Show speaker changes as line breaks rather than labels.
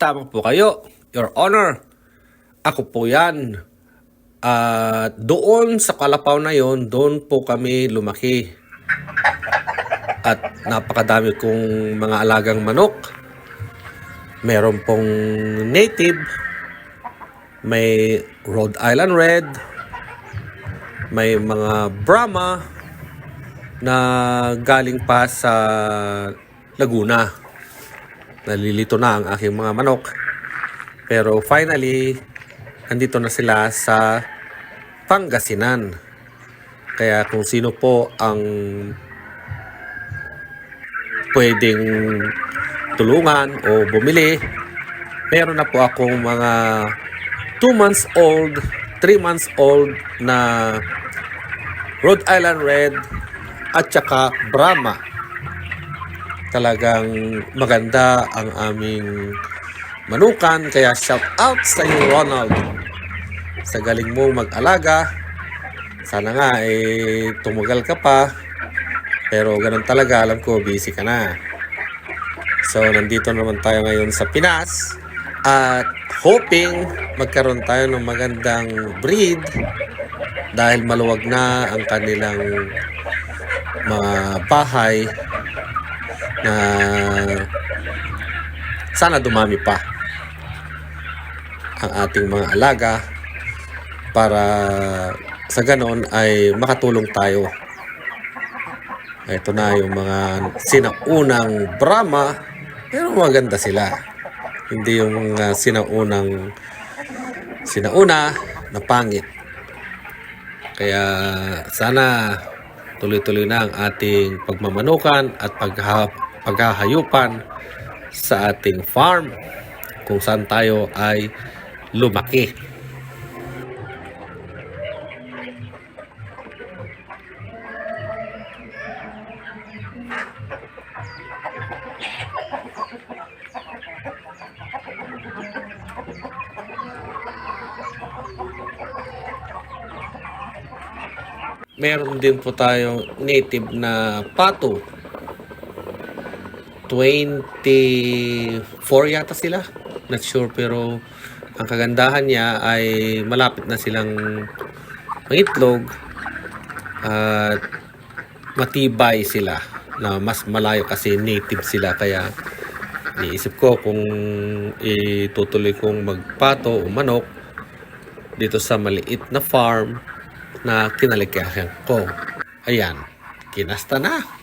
Tama po kayo, Your Honor. Ako po yan. At doon sa Kalapaw na yon, doon po kami lumaki. At napakadami kong mga alagang manok. Meron pong native, may Rhode Island Red, may mga Brahma na galing pa sa Laguna. Nalilito na ang aking mga manok. Pero finally, nandito na sila sa Pangasinan. Kaya kung sino po ang pwedeng tulungan o bumili, meron na po akong mga 2 months old, 3 months old na Rhode Island Red at saka Brahma. Talagang maganda ang aming manukan kaya shout out sa iyo Ronald. Sa galing mo mag-alaga. Sana nga eh tumagal ka pa. Pero ganun talaga alam ko busy ka na. So nandito naman tayo ngayon sa Pinas at hoping magkaroon tayo ng magandang breed dahil maluwag na ang kanilang mga bahay na sana dumami pa ang ating mga alaga para sa ganon ay makatulong tayo. Ito na yung mga sinaunang Brahma pero maganda sila. Hindi yung mga sinaunang sinauna na pangit. Kaya sana tuloy-tuloy na ang ating pagmamanukan at pagha paghahayupan sa ating farm kung saan tayo ay lumaki. Meron din po tayong native na pato 24 yata sila. Not sure pero ang kagandahan niya ay malapit na silang mangitlog at matibay sila na mas malayo kasi native sila kaya niisip ko kung itutuloy kong magpato o manok dito sa maliit na farm na kinalikihan ko. Ayan, kinasta na.